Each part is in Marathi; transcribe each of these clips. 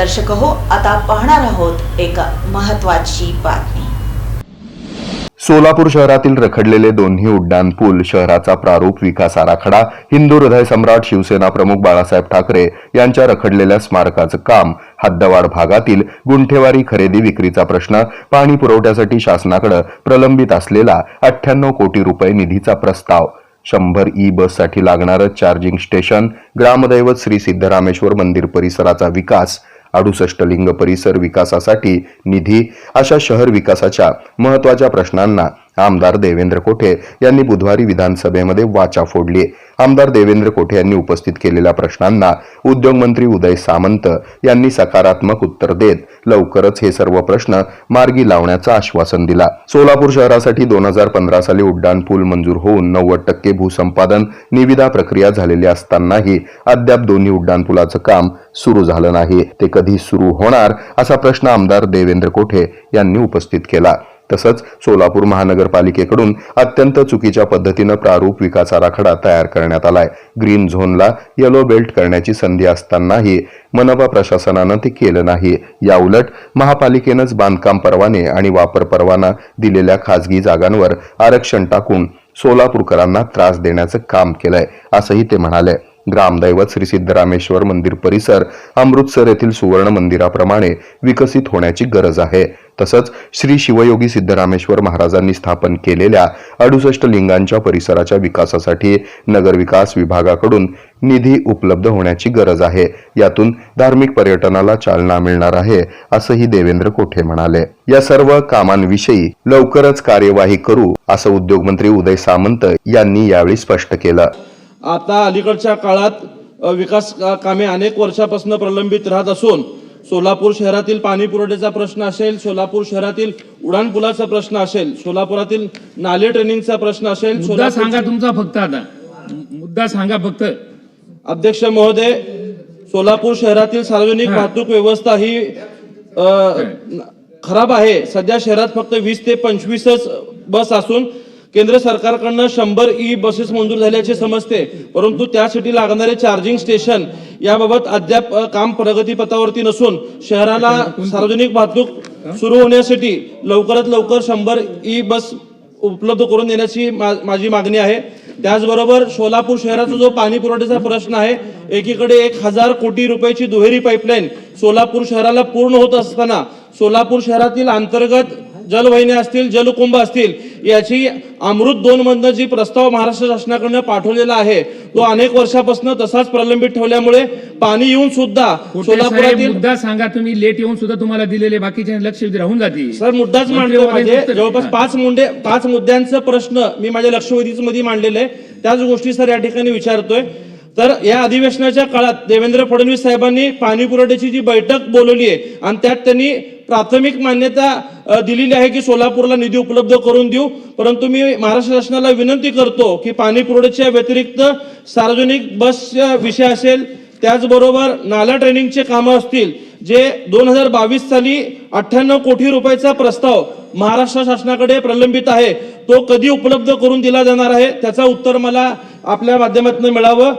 दर्शक हो आता पाहणार आहोत एक महत्वाची बातमी. सोलापूर शहरातील रखडलेले दोन्ही उड्डाण पूल शहराचा प्रारूप विकास आराखडा हिंदू हृदय सम्राट शिवसेना प्रमुख बाळासाहेब ठाकरे यांच्या रखडलेल्या स्मारकाचं काम हद्दवाड भागातील गुंठेवारी खरेदी विक्रीचा प्रश्न पाणी पुरवठ्यासाठी शासनाकडे प्रलंबित असलेला अठ्ठ्याण्णव कोटी रुपये निधीचा प्रस्ताव शंभर ई बससाठी लागणारं चार्जिंग स्टेशन ग्रामदैवत श्री सिद्धरामेश्वर मंदिर परिसराचा विकास अडुसष्ट लिंग परिसर विकासासाठी निधी अशा शहर विकासाच्या महत्त्वाच्या प्रश्नांना आमदार देवेंद्र कोठे यांनी बुधवारी विधानसभेमध्ये वाचा फोडली. आमदार देवेंद्र कोठे यांनी उपस्थित केलेल्या प्रश्नांना उद्योगमंत्री उदय सामंत यांनी सकारात्मक उत्तर देत लवकरच हे सर्व प्रश्न मार्गी लावण्याचं आश्वासन दिला. सोलापूर शहरासाठी दोन हजार पंधरा साली उड्डाण पूल मंजूर होऊन नव्वद टक्के भूसंपादन निविदा प्रक्रिया झालेली असतानाही अद्याप दोन्ही उड्डाणपुलाचं काम सुरू झालं नाही. ते कधी सुरू होणार असा प्रश्न आमदार देवेंद्र कोठे यांनी उपस्थित केला. तसंच सोलापूर महानगरपालिकेकडून अत्यंत चुकीच्या पद्धतीनं प्रारूप विकास आराखडा तयार करण्यात आलाय. ग्रीन झोनला येलो बेल्ट करण्याची संधी असतानाही मनपा प्रशासनानं ते केलं नाही. याउलट महापालिकेनंच बांधकाम परवाने आणि वापर परवाना दिलेल्या खासगी जागांवर आरक्षण टाकून सोलापूरकरांना त्रास देण्याचं काम केलंय असंही ते म्हणाले. ग्रामदैवत श्री सिद्धरामेश्वर मंदिर परिसर अमृतसर येथील सुवर्ण मंदिराप्रमाणे विकसित होण्याची गरज आहे. तसंच श्री शिवयोगी सिद्धरामेश्वर महाराजांनी स्थापन केलेल्या अडुसष्ट लिंगांच्या परिसराच्या विकासासाठी नगरविकास विभागाकडून निधी उपलब्ध होण्याची गरज आहे. यातून धार्मिक पर्यटनाला चालना मिळणार आहे असंही देवेंद्र कोठे म्हणाले. या सर्व कामांविषयी लवकरच कार्यवाही करू असं उद्योगमंत्री उदय सामंत यांनी यावेळी स्पष्ट केलं. आता अलीकडच्या काळात विकास कामे अनेक वर्षापासून प्रलंबित राहत असून सोलापूर शहरातील पाणी पुरवठ्याचा प्रश्न असेल सोलापूर शहरातील उड्डाणपुलाचा प्रश्न असेल सोलापुरातील नाले ट्रेनिंगचा प्रश्न असेल मुद्दा सांगा तुमचा फक्त आता. मुद्दा सांगा फक्त. अध्यक्ष महोदय सोलापूर शहरातील सार्वजनिक वाहतूक व्यवस्था ही अ, खराब आहे. सध्या शहरात फक्त वीस ते पंचवीसच बस असून केंद्र सरकारकडनं शंभर ई बसेस मंजूर झाल्याचे समजते. परंतु त्यासाठी लागणारे चार्जिंग स्टेशन याबाबत अद्याप काम प्रगतीपथावरती नसून शहराला सार्वजनिक वाहतूक सुरू होण्यासाठी लवकरात लवकर शंभर ई बस उपलब्ध करून देण्याची मा- माझी मागणी आहे. त्याचबरोबर सोलापूर शहराचा जो पाणी पुरवठ्याचा प्रश्न आहे एकीकडे एक हजार कोटी रुपयाची दुहेरी पाईपलाईन सोलापूर शहराला पूर्ण होत असताना सोलापूर शहरातील अंतर्गत जलवाहिन्या असतील जलकुंभ असतील याची अमृत दोन मधनं जी प्रस्ताव महाराष्ट्र शासनाकडनं पाठवलेला आहे तो अनेक वर्षापासून तसाच प्रलंबित ठेवल्यामुळे पाणी येऊन सुद्धा सोलापुरातील मुद्दा सांगा तुम्ही लेट येऊन सुद्धा तुम्हाला दिलेले बाकीचे लक्ष राहून जातील. सर मुद्दाच म्हणजे उत्तर- जवळपास पाच मुंडे पाच मुद्द्यांचा प्रश्न मी माझ्या लक्षवेधीच मध्ये मांडलेले आहे. त्याच गोष्टी सर या ठिकाणी विचारतोय. तर या अधिवेशनाच्या काळात देवेंद्र फडणवीस साहेबांनी पाणी पुरवठ्याची जी बैठक बोलवली आहे आणि त्यात त्यांनी प्राथमिक मान्यता दिलेली आहे की सोलापूरला निधी उपलब्ध करून देऊ. परंतु मी महाराष्ट्र शासनाला विनंती करतो की पाणी पुरवठ्याच्या व्यतिरिक्त सार्वजनिक बस विषय असेल त्याचबरोबर नाला ट्रेनिंगचे कामं असतील जे दोन हजार बावीस साली अठ्ठ्याण्णव कोटी रुपयाचा प्रस्ताव महाराष्ट्र शासनाकडे प्रलंबित आहे तो कधी उपलब्ध करून दिला जाणार आहे त्याचा उत्तर मला आपल्या माध्यमातून मिळावं.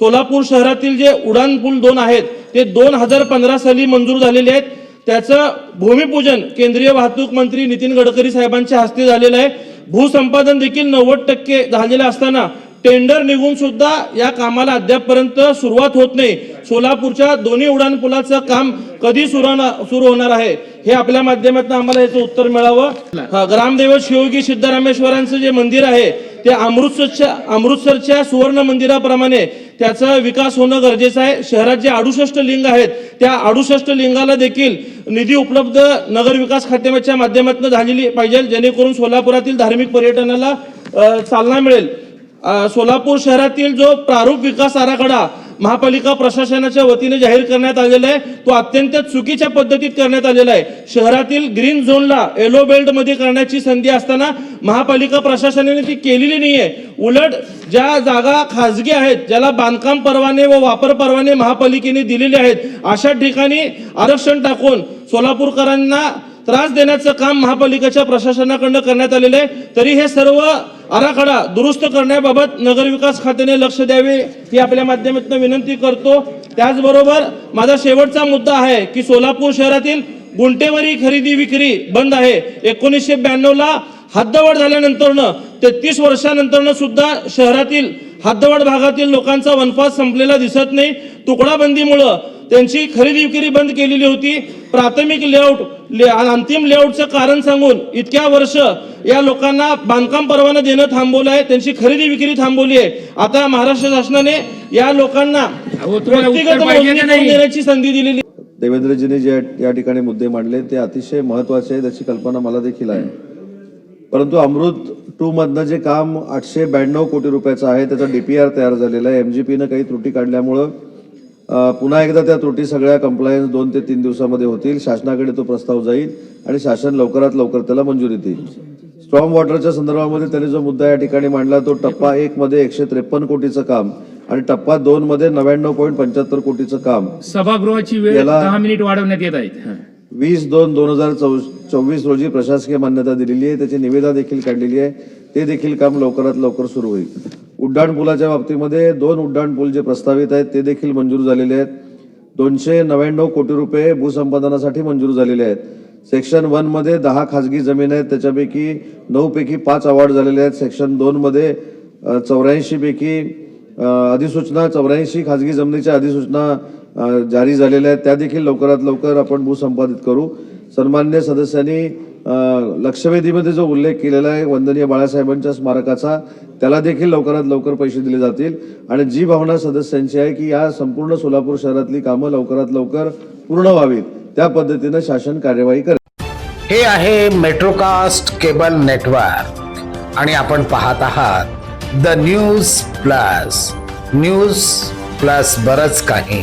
सोलापूर शहरातील जे उडान पूल दोन आहेत ते दोन हजार पंधरा साली मंजूर झालेले आहेत. त्याचं भूमिपूजन केंद्रीय वाहतूक मंत्री नितीन गडकरी साहेबांच्या हस्ते झालेलं आहे. भूसंपादन देखील नव्वद टक्के झालेलं असताना टेंडर निघून सुद्धा या कामाला अद्यापपर्यंत सुरुवात होत नाही. सोलापूरच्या दोन्ही उड्डाणपुलाचं काम कधी सुरू होणार- सुरू होणार आहे हे आपल्या माध्यमातून आम्हाला याचं उत्तर मिळावं. हा, ग्रामदैवत शिवगी सिद्धरामेश्वरांचं जे मंदिर आहे ते अमृतसरच्या अमृतसरच्या सुवर्ण मंदिराप्रमाणे त्याचा विकास होणं गरजेचं आहे. शहरात जे अडुसष्ट लिंग आहेत त्या अडुसष्ट लिंगाला देखील निधी उपलब्ध नगर विकास खात्याच्या माध्यमातून झालेली पाहिजे. जेणेकरून सोलापुरातील धार्मिक पर्यटनाला चालना मिळेल. सोलापूर शहरातील जो प्रारूप विकास आराखडा महापालिका प्रशासनाच्या वतीने जाहीर करण्यात आलेला आहे. तो अत्यंत चुकीच्या पद्धतीत करण्यात आलेला आहे. शहरातील ग्रीन झोनला येलो बेल्टमध्ये करण्याची संधी असताना महापालिका प्रशासनाने ती केलेली नाहीये. उलट ज्या जागा खाजगी आहेत ज्याला बांधकाम परवाने व वापर परवाने महापालिकेने दिलेले आहेत अशा ठिकाणी आरक्षण टाकून सोलापूरकरांना त्रास देण्याचं काम महापालिकेच्या प्रशासनाकडनं करण्यात आलेलं आहे. तरी हे सर्व आराखडा दुरुस्त करण्याबाबत नगरविकास खात्याने लक्ष द्यावे ही आपल्या माध्यमातून विनंती करतो. त्याचबरोबर माझा शेवटचा मुद्दा आहे की सोलापूर शहरातील गुंटेवारी खरेदी विक्री बंद आहे. एकोणीसशे ब्याण्णवला हद्दवाढ झाल्यानंतरनं तेहतीस वर्षानंतरनं सुद्धा शहरातील हद्दवाढ भागातील लोकांचा वनपास संपलेला दिसत नाही. तुकडाबंदीमुळं त्यांची खरेदी विक्री बंद केलेली होती. प्राथमिक लेआउट ले- आणि अंतिम लेआउटचं कारण सांगून इतक्या वर्ष या लोकांना बांधकाम परवाना देणं थांबवलं आहे. त्यांची खरेदी विक्री थांबवली आहे. आता महाराष्ट्र शासनाने या लोकांना व्यक्तिगत? देण्याची संधी दिलेली. देवेंद्रजींनी जे या ठिकाणी मुद्दे मांडले ते अतिशय महत्त्वाचे आहेत त्याची कल्पना मला देखील आहे. परंतु अमृत टू मधनं जे काम आठशे ब्याण्णव कोटी रुपयाचं आहे त्याचा डीपीआर तयार झालेला आहे. एमजीपीनं काही त्रुटी काढल्यामुळं पुन्हा एकदा त्या त्रुटी सगळ्या कंप्लायन्स दोन ते तीन दिवसामध्ये होतील. शासनाकडे तो प्रस्ताव जाईल आणि शासन लवकरात लवकर त्याला मंजुरी देईल. स्ट्रॉंग वॉटरच्या संदर्भामध्ये त्यांनी जो मुद्दा या ठिकाणी मांडला तो टप्पा एक मध्ये एकशे त्रेपन्न कोटीचं काम आणि टप्पा दोन मध्ये नव्याण्णव पॉईंट पंच्याहत्तर कोटीचं काम सभागृहाची वेळ दहा मिनिट वाढवण्यात येत आहेत. हा. वीस दोन दोन हजार चोवीस रोजी प्रशासकीय मान्यता दिलेली आहे. त्याची निविदा देखील काढलेली आहे. ते देखील काम लवकरात लवकर सुरू होईल. उड्डाणपुलाच्या बाबतीमध्ये दोन उड्डाणपूल जे प्रस्तावित आहेत ते देखील मंजूर झालेले आहेत. दोनशे नव्याण्णव कोटी रुपये भूसंपादनासाठी मंजूर झालेले आहेत. सेक्शन वनमध्ये दहा खाजगी जमीन आहेत त्याच्यापैकी नऊपैकी पाच अवॉर्ड झालेले आहेत. सेक्शन दोनमध्ये चौऱ्याऐंशीपैकी अधिसूचना चौऱ्याऐंशी खाजगी जमिनीच्या अधिसूचना जारी झालेल्या आहेत. त्या देखील लवकरात लवकर आपण भूसंपादित करू. सन्मान्य सदस्यांनी लक्षवेधीमध्ये जो उल्लेख केलेला आहे वंदनीय बाळासाहेबांच्या स्मारकाचा त्याला देखील लवकरात लवकर पैसे दिले जातील. आणि जी भावना सदस्यांची आहे की या संपूर्ण सोलापूर शहरातली कामं लवकरात लवकर पूर्ण व्हावीत त्या पद्धतीनं शासन कार्यवाही करेल. हे आहे मेट्रोकास्ट केबल नेटवर्क आणि आपण पाहत आहात the News Plus News Plus बरंच काही.